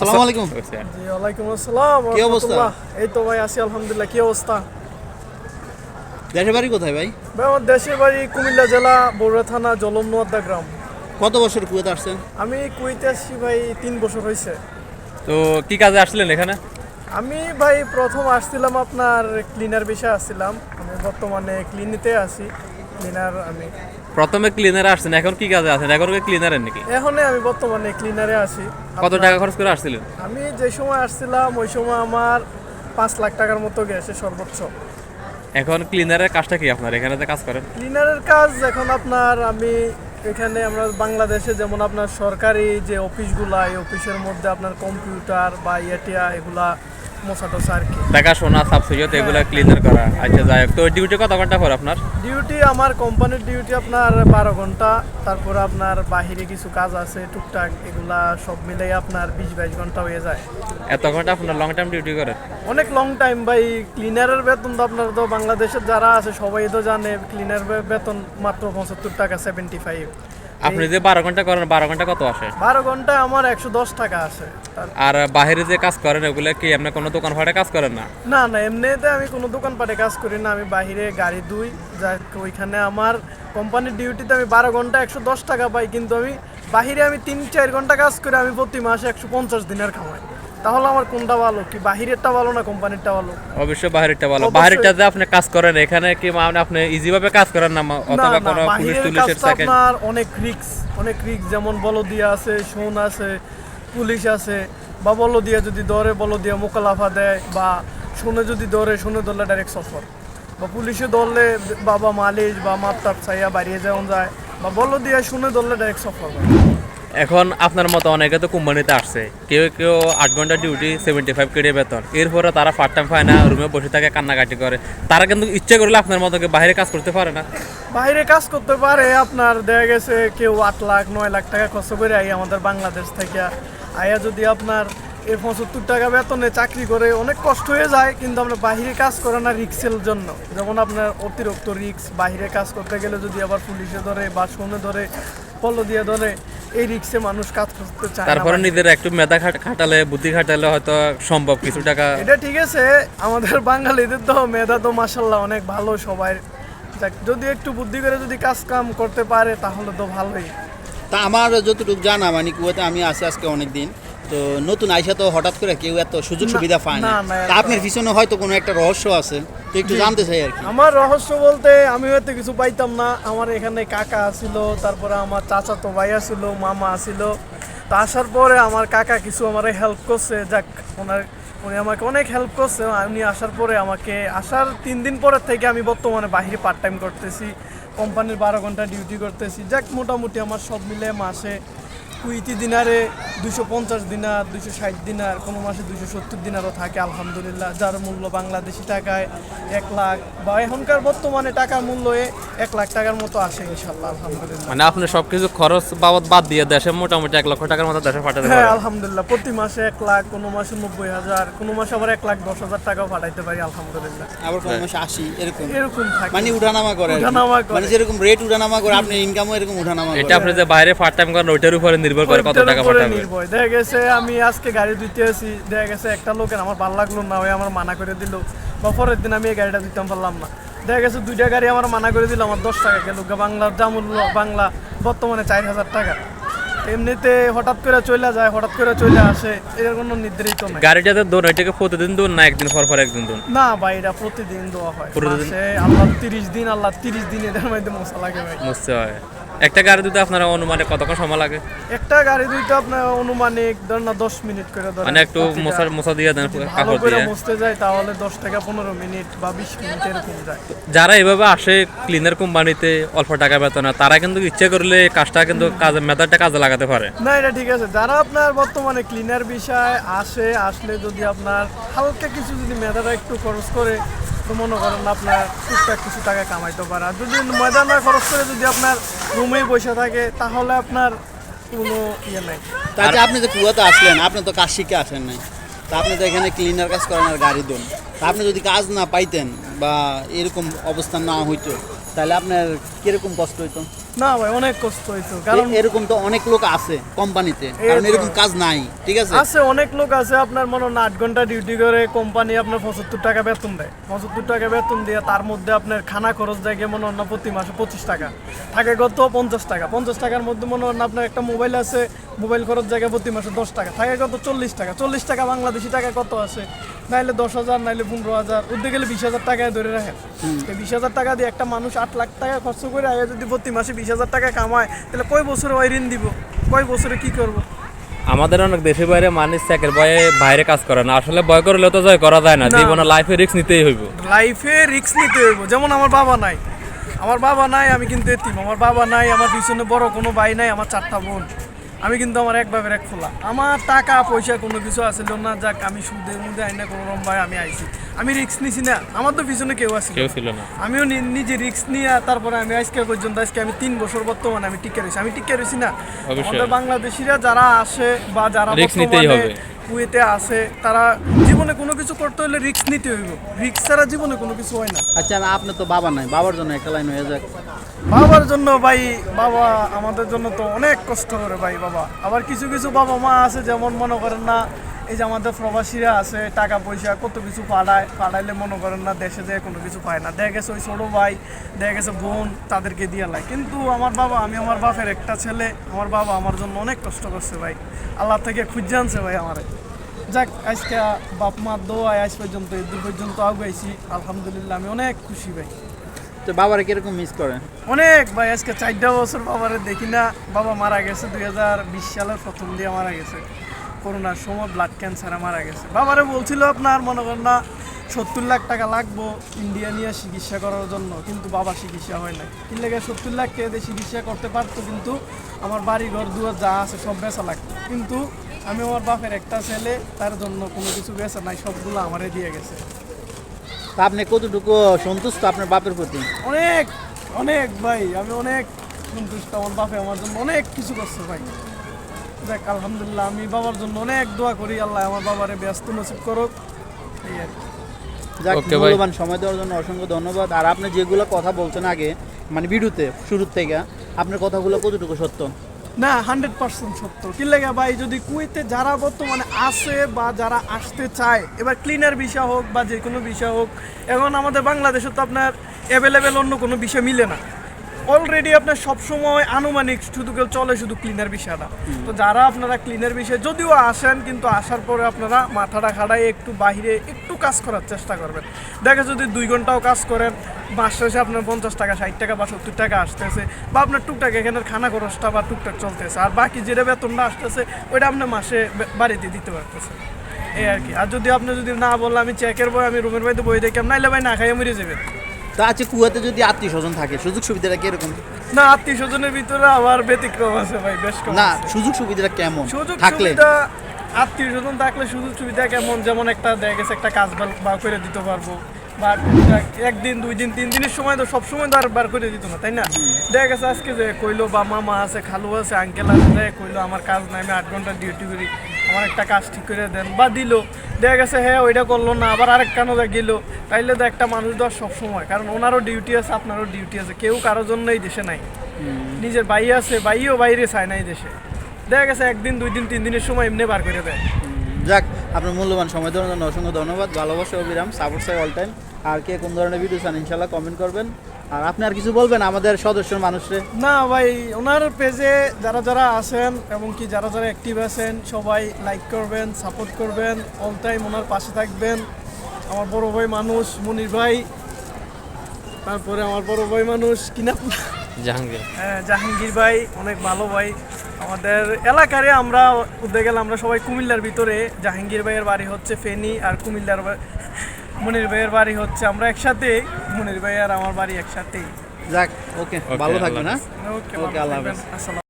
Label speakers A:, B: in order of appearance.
A: আসসালামু আলাইকুম।
B: জি ওয়ালাইকুম আসসালাম
A: কি অবস্থা?
B: এই তো ভাই আছি আলহামদুলিল্লাহ। কি অবস্থা?
A: দেশের বাড়ি কোথায় ভাই?
B: ভাই আমার দেশের বাড়ি কুমিল্লা জেলা বগুড়া থানা গ্রাম।
A: কত বছর কুয়েতে আসছেন?
B: আমি কুইতে আসছি ভাই তিন বছর হয়েছে।
C: তো কি কাজে আসছিলেন এখানে?
B: আমি ভাই প্রথম আসছিলাম আপনার ক্লিনার বিষয়ে আসছিলাম। আমি বর্তমানে ক্লিনিতে আছি। ক্লিনার আমি
C: প্রথমে ক্লিনারে আসছেন এখন কি কাজে আছেন? এখন কি ক্লিনারের নাকি?
B: এখনে আমি বর্তমানে ক্লিনারে আছি।
C: কত টাকা খরচ করে আসছিলেন
B: আমি যে সময় আসছিলাম ওই সময় আমার পাঁচ লাখ টাকার মতো গেছে সর্বোচ্চ।
C: এখন ক্লিনারের কাজটা কি আপনার? এখানে যে কাজ করেন?
B: ক্লিনারের কাজ এখন আপনার আমি এখানে আমরা বাংলাদেশে যেমন আপনার সরকারি যে অফিসগুলা এই অফিসের মধ্যে আপনার কম্পিউটার বা ইয়েটিয়া এগুলা মশা টসা আর কি।
C: টাকা সোনা সাবসিডিয়ত এগুলো ক্লিনার করা। আচ্ছা যাই হোক তো ডিউটি কত ঘণ্টা পর আপনার?
B: ডিউটি আমার কোম্পানির ডিউটি আপনার বারো ঘণ্টা তারপরে আপনার বাহিরে কিছু কাজ আছে টুকটাক এগুলা সব মিলাই আপনার বিশ বাইশ ঘণ্টা হয়ে যায়।
C: এত ঘণ্টা আপনার লং টাইম ডিউটি করেন?
B: অনেক লং টাইম ভাই ক্লিনারের বেতন তো আপনার তো বাংলাদেশের যারা আছে সবাই তো জানে ক্লিনার বেতন মাত্র পঁচাত্তর টাকা সেভেন্টি ফাইভ
C: আপনি যে বারো ঘণ্টা করেন বারো ঘণ্টা কত আসে?
B: বারো ঘণ্টা আমার একশো দশ টাকা আসে।
C: আর বাইরে যে কাজ করেন ওগুলো কি আপনি কোনো দোকান ফাটে কাজ করেন না?
B: না না এমনিতে আমি কোনো দোকান দোকানপাটে কাজ করি না আমি বাহিরে গাড়ি দুই যা ওইখানে আমার কোম্পানির ডিউটিতে আমি বারো ঘণ্টা একশো দশ টাকা পাই কিন্তু আমি বাহিরে আমি তিন চার ঘণ্টা কাজ করে আমি প্রতি মাসে একশো পঞ্চাশ দিনের কামাই। তাহলে আমার কোনটা ভালো? কি বাহিরেরটা ভালো না কোম্পানিরটা ভালো?
C: অবশ্যই বাইরেরটা ভালো। আপনি কাজ করেন এখানে কি মানে আপনি ইজি ভাবে কাজ করেন না অথবা কোনো পুলিশ টুলিশের সেকেন্ড
B: আপনার অনেক রিক্স অনেক রিক্স যেমন বলদিয়া আছে সোন আছে পুলিশ আছে বা বলদিয়া যদি ধরে বলদিয়া মোকালাফা দেয় বা শুনে যদি ধরে শুনে ধরলে ডাইরেক্ট সফর। বা পুলিশে ধরলে বাবা মালিশ বা মাপটাপ চাইয়া বাড়িয়ে যাওয়া যায় বা বলদিয়া শুনে ধরলে ডাইরেক্ট সফর
C: এখন আপনার মতো অনেকে তো কোম্পানিতে আসছে। কেউ কেউ আট ঘণ্টা ডিউটি সেভেন্টি ফাইভ কেটে বেতন। এরপরে তারা পার্ট টাইম পায় না রুমে বসে থাকে, কান্নাকাটি করে। তারা কিন্তু ইচ্ছে করলে আপনার মতো বাইরে কাজ করতে পারে না।
B: বাইরে কাজ করতে পারে, আপনার দেখা গেছে কেউ আট লাখ, নয় লাখ টাকা খরচ করে আই আমাদের বাংলাদেশ থেকে। আয়া যদি আপনার এই পঁচাত্তর টাকা বেতনে চাকরি করে, অনেক কষ্ট হয়ে যায়, কিন্তু আমরা বাইরে কাজ করে না রিক্সের জন্য। যেমন আপনার অতিরিক্ত রিক্স বাইরে কাজ করতে গেলে যদি আবার পুলিশে ধরে বা শোনে ধরে পলো দিয়ে ধরে এই রিক্সে মানুষ কাজ করতে চায়
C: তারপরে। নিজের একটু মেধা খাটালে বুদ্ধি খাটালে হয়তো সম্ভব কিছু টাকা।
B: এটা ঠিক আছে আমাদের বাঙালিদের তো মেধা তো মাসাল্লাহ অনেক ভালো সবাই। যদি একটু বুদ্ধি করে যদি কাজ কাম করতে পারে তাহলে তো ভালোই।
A: তা আমার যতটুকু জানা মানে কুয়েতে আমি আছি আজকে অনেক দিন তো নতুন আইসা তো হঠাৎ করে কেউ এত সুযোগ সুবিধা পায় না। তা আপনার পিছনে হয়তো কোনো একটা রহস্য আছে। একটু জানতে চাই আর কি।
B: আমার রহস্য বলতে আমি হয়তো কিছু পাইতাম না। আমার এখানে কাকা ছিল তারপরে আমার চাচা তো ভাইয়া ছিল মামা ছিল তো আসার পরে আমার কাকা কিছু আমার হেল্প করছে। যাক ওনার উনি আমাকে অনেক হেল্প করছে। উনি আসার পরে আমাকে আসার তিন দিন পরের থেকে আমি বর্তমানে বাহিরে পার্ট টাইম করতেছি। কোম্পানির বারো ঘণ্টা ডিউটি করতেছি। যাক মোটামুটি আমার সব মিলে মাসে কুইতি দিনারে দুশো পঞ্চাশ দিনার দুশো ষাট দিনার কোনো মাসে দুশো সত্তর দিনারও থাকে আলহামদুলিল্লাহ। যার মূল্য বাংলাদেশি টাকায় এক লাখ বা এখনকার বর্তমানে টাকার মূল্য এক লাখ টাকার মতো আসে ইনশাল্লাহ আলহামদুলিল্লাহ।
C: মানে আপনি সবকিছু খরচ বাবদ বাদ দিয়ে দেশে মোটামুটি এক লক্ষ টাকার মতো দেশে পাঠাতে
B: হ্যাঁ আলহামদুলিল্লাহ। প্রতি মাসে এক লাখ কোনো মাসে নব্বই হাজার কোনো মাসে আবার এক লাখ দশ হাজার টাকাও পাঠাইতে পারি আলহামদুলিল্লাহ।
A: আবার কোনো মাসে আসি এরকম।
B: এরকম থাকে।
A: মানে উঠানামা করে
B: উঠানামা করে।
A: মানে যেরকম রেট উঠানামা করে আপনি ইনকামও এরকম উঠানামা করে।
C: এটা আপনি যে বাইরে পার্ট টাইম করেন ওইটার উপরে নির্ভর করে কত টাকা
B: উপরে নির্ভর। দেখা গেছে আমি আজকে গাড়ি দিতে আছি। দেখা গেছে একটা লোকের আমার ভালো লাগল না ওই আমার মানা করে দিল। বা পরের দিন আমি এই গাড়িটা দিতাম পারলাম না। দেখা গেছে দুইটা গাড়ি আমার মানা করে দিল আমার দশ টাকা গেল। বাংলার যা মূল্য বাংলা বর্তমানে চার হাজার টাকা। এমনিতে হঠাৎ করে চলে যায় হঠাৎ করে চলে আসে এর কোনো নির্ধারিত নাই।
C: গাড়িটাতে দোন ওইটাকে প্রতিদিন দোন না একদিন পর পর একদিন দোন?
B: না ভাই এটা প্রতিদিন দোয়া হয়।
C: প্রতিদিন?
B: আল্লাহ তিরিশ দিন আল্লাহ তিরিশ দিন এদের মধ্যে মশা লাগে ভাই।
C: বুঝতে হয়। একটা গাড়ি দিতে আপনার অনুমানে কতক্ষণ সময় লাগে?
B: একটা গাড়ি দুইটা আপনার অনুমানিক ধর না দশ মিনিট করে ধরেন।
C: মানে একটু। মশা মশা দিয়ে দেন কাপড় দিয়ে।
B: মুছতে যায় তাহলে দশ থেকে পনেরো মিনিট বা বিশ মিনিট এরকম যায়।
C: যারা এভাবে আসে ক্লিনার কোম্পানিতে অল্প টাকা বেতনে তারা কিন্তু ইচ্ছে করলে কাজটা কিন্তু কাজে মেধাটা কাজে লাগাতে পারে।
B: না এটা ঠিক আছে। যারা আপনার বর্তমানে ক্লিনার বিষয় আসে আসলে যদি আপনার হালকা কিছু যদি মেধাটা একটু খরচ করে তো মনে করেন আপনার টুকটাক কিছু টাকা কামাইতে পারে। যদি ময়দা না খরচ করে যদি আপনার রুমেই বসে থাকে, তাহলে আপনার কোনো ইয়ে নাই।
A: তাহলে আপনি তো কুয়াতে আসলেন, আপনি তো কাজ শিখে আসেন নাই। তা আপনি তো এখানে ক্লিনার কাজ করেন আর গাড়ি দেন। তা আপনি যদি কাজ না পাইতেন বা এরকম অবস্থা না হইতো, তাহলে আপনার কীরকম কষ্ট হইতো?
B: না ভাই অনেক কষ্ট হইতো। কারণ
A: এরকম তো অনেক লোক আছে কোম্পানিতে। কারণ
B: এরকম-
A: কাজ নাই ঠিক আছে?
B: আছে অনেক লোক আছে আপনার মনে হয় আট ঘণ্টা ডিউটি করে কোম্পানি আপনার পঁচাত্তর টাকা বেতন দেয়। পঁচাত্তর টাকা বেতন দিয়ে তার মধ্যে আপনার খানা খরচ দেয় মনে হয় প্রতি মাসে পঁচিশ টাকা। থাকে কত পঞ্চাশ টাকা। পঞ্চাশ টাকার মধ্যে মনে হয় আপনার একটা মোবাইল আছে মোবাইল খরচ জায়গায় প্রতি মাসে দশ টাকা। থাকে কত চল্লিশ টাকা। চল্লিশ টাকা বাংলাদেশি টাকা কত আছে? নাইলে দশ হাজার নাইলে পনেরো হাজার। উঠতে গেলে বিশ হাজার টাকায় ধরে রাখেন। বিশ হাজার টাকা দিয়ে একটা মানুষ আট লাখ টাকা খরচ করে আগে যদি প্রতি মাসে বিশ হাজার টাকা কামায় তাহলে কয় বছরে ওই ঋণ দিব? কয় বছরে কি করব।
C: আমাদের অনেক দেশে বাইরে মানুষ চাকের বয়ে বাইরে কাজ করে না। আসলে বয় করলে তো জয় করা যায় না।
B: না।
C: জীবনে লাইফে রিস্ক নিতেই হইব।
B: লাইফে রিস্ক নিতে হইব। যেমন আমার বাবা নাই। আমার বাবা নাই আমি কিন্তু এতিম। আমার বাবা নাই আমার পিছনে বড় কোনো ভাই নাই আমার চারটা বোন। আমি কিন্তু আমার এক বাপের এক খোলা আমার টাকা পয়সা কোনো কিছু আসছিল না যাক আমি সুদের মধ্যে আইনা কোনো রকম ভাই আমি আইছি। আমি রিক্স নিছি না আমার তো পিছনে কেউ আছে
C: কেউ ছিল না।
B: আমিও নিজে রিক্স নিয়ে তারপরে আমি আজকে পর্যন্ত আজকে আমি তিন বছর বর্তমানে আমি টিকে রয়েছি। আমি টিকে রয়েছি না। আমাদের বাংলাদেশিরা যারা আসে বা যারা বর্তমানে। কুয়েতে আছে তারা জীবনে কোনো কিছু করতে হলে রিক্স নিতে হইব। রিক্স ছাড়া জীবনে কোনো কিছু হয় না।
A: আচ্ছা না আপনি তো বাবা নাই বাবার জন্য একটা লাইন হয়ে যাক।
B: বাবার জন্য ভাই বাবা আমাদের জন্য তো অনেক কষ্ট করে ভাই বাবা। আবার কিছু কিছু বাবা মা আছে যেমন মনে করেন না এই যে আমাদের প্রবাসীরা আছে টাকা পয়সা কত কিছু পাঠায় পাঠাইলে মনে করেন না দেশে যেয়ে কোনো কিছু পায় না। দেখা গেছে ওই ছোটো ভাই দেখা গেছে বোন তাদেরকে দিয়ে লাই কিন্তু আমার বাবা আমি আমার বাপের একটা ছেলে আমার বাবা আমার জন্য অনেক কষ্ট করছে ভাই। আল্লাহ থেকে খুঁজে আনছে ভাই আমারে। যাক আজকে বাপ মা দোয়ায় আজ পর্যন্ত এই দূর পর্যন্ত আগাইছি। আলহামদুলিল্লাহ আমি অনেক খুশি ভাই।
A: তো বাবারা কীরকম মিস করেন
B: অনেক ভাই আজকে চারটা বছর বাবারে দেখি না। বাবা মারা গেছে দুই হাজার বিশ সালের প্রথম দিয়ে মারা গেছে। করোনার সময় ব্লাড ক্যান্সারে মারা গেছে। বাবারে বলছিল আপনার মনে করেন না সত্তর লাখ টাকা লাগবো ইন্ডিয়া নিয়ে চিকিৎসা করার জন্য কিন্তু বাবা চিকিৎসা হয় নাই। কি লেগে সত্তর লাখ টাকা দিয়ে চিকিৎসা করতে পারতো কিন্তু আমার বাড়ি ঘর দুয়ার যা আছে সব বেচা লাগতো। কিন্তু আমি আমার বাপের একটা ছেলে তার জন্য কোনো কিছু বেচা নাই সবগুলো আমারে দিয়ে গেছে।
A: তা আপনি কতটুকু সন্তুষ্ট আপনার বাপের প্রতি?
B: অনেক অনেক ভাই আমি অনেক সন্তুষ্ট আমার বাপে আমার জন্য অনেক কিছু করছে ভাই। দেখ আলহামদুলিল্লাহ আমি বাবার জন্য অনেক দোয়া করি আল্লাহ আমার বাবারে ব্যস্ত নসিব করুক। এই আর কি।
A: যাক মূল্যবান সময় দেওয়ার জন্য অসংখ্য ধন্যবাদ। আর আপনি যেগুলো কথা বলছেন আগে মানে ভিডিওতে শুরুর থেকে আপনার কথাগুলো কতটুকু সত্য?
B: না হান্ড্রেড পার্সেন্ট সত্য। কি লেগে ভাই যদি কুয়েতে যারা বর্তমানে আসে বা যারা আসতে চায় এবার ক্লিনার বিষয় হোক বা যে কোনো বিষয় হোক এখন আমাদের বাংলাদেশে তো আপনার অ্যাভেলেবেল অন্য কোনো বিষয় মিলে না। অলরেডি আপনার সবসময় আনুমানিক শুধু কেউ চলে শুধু ক্লিনার বিষয়টা তো যারা আপনারা ক্লিনার বিষয়ে যদিও আসেন কিন্তু আসার পরে আপনারা মাথাটা খাড়াই একটু বাহিরে একটু কাজ করার চেষ্টা করবেন। দেখে যদি দুই ঘন্টাও কাজ করেন মাস শেষে আপনার পঞ্চাশ টাকা ষাট টাকা বা সত্তর টাকা আসতেছে বা আপনার টুকটাক এখানের খানা খরচটা বা টুকটাক চলতেছে। আর বাকি যেটা বেতনটা আসতেছে ওইটা আপনার মাসে বাড়িতে দিতে পারতেছে এই আর কি। আর যদি আপনি যদি না বললে আমি চেকের বই আমি রুমের বাড়িতে বই দেখলাম নাইলে ভাই না খাইয়ে মরে যাবেন।
A: তা আছে কুয়াতে যদি আত্মীয় স্বজন থাকে সুযোগ সুবিধাটা কীরকম?
B: না আত্মীয় স্বজনের ভিতরে আবার ব্যতিক্রম আছে ভাই বেশ কম
A: না সুযোগ সুবিধাটা কেমন
B: সুযোগ
A: থাকলে?
B: সুবিধা আত্মীয় স্বজন থাকলে সুযোগ সুবিধা কেমন? যেমন একটা দেখা গেছে একটা কাজ বা করে দিতে পারব। বা একদিন দুই দিন তিন দিনের সময় তো সব সময় তো আর বার করে দিত না তাই না? দেখা গেছে আজকে যে কইলো বা মামা আছে খালু আছে আঙ্কেল আছে দেখ কইলো আমার কাজ নাই আমি আট ঘণ্টা ডিউটি করি আমার একটা কাজ ঠিক করে দেন বা দিল। দেখা গেছে হ্যাঁ ওইটা করল না আবার আরেক কানো গেল। তাইলে তো একটা মানুষ তো সব সময় কারণ ওনারও ডিউটি আছে আপনারও ডিউটি আছে কেউ কারোর জন্যই দেশে নাই। নিজের বাই আছে বাইও বাইরে চায় নাই দেশে। দেখা গেছে একদিন দুই দিন তিন দিনের সময় এমনি বার করে দেয়।
A: যাক আপনার মূল্যবান সময় দেওয়ার জন্য অসংখ্য ধন্যবাদ ভালোবাসা অবিরাম সাপোর্ট চাই অল টাইম আর কে কোন ধরনের ভিডিও চান ইনশাল্লাহ কমেন্ট করবেন। আর আপনি আর কিছু বলবেন আমাদের সদস্য মানুষরে?
B: না ভাই ওনার পেজে যারা যারা আছেন এবং কি যারা যারা অ্যাক্টিভ আছেন সবাই লাইক করবেন সাপোর্ট করবেন অল টাইম ওনার পাশে থাকবেন। আমার বড় ভাই মানুষ মনির ভাই। তারপরে আমার বড় ভাই মানুষ কিনা
C: জাহাঙ্গীর।
B: হ্যাঁ, জাহাঙ্গীর ভাই অনেক ভালো ভাই। আমাদের এলাকারে আমরা উদ্যোগ গেলে আমরা সবাই কুমিল্লার ভিতরে। জাহাঙ্গীর ভাইয়ের বাড়ি হচ্ছে ফেনী আর কুমিল্লার মনির ভাইয়ের বাড়ি হচ্ছে আমরা একসাথে মুনির ভাই আর আমার বাড়ি একসাথেই।
A: যাক ওকে ভালো থাকবেন হ্যাঁ?
B: ওকে
A: আল্লাহ
B: ভালো থাকবেন
A: হাফেজ।
B: আসসালাম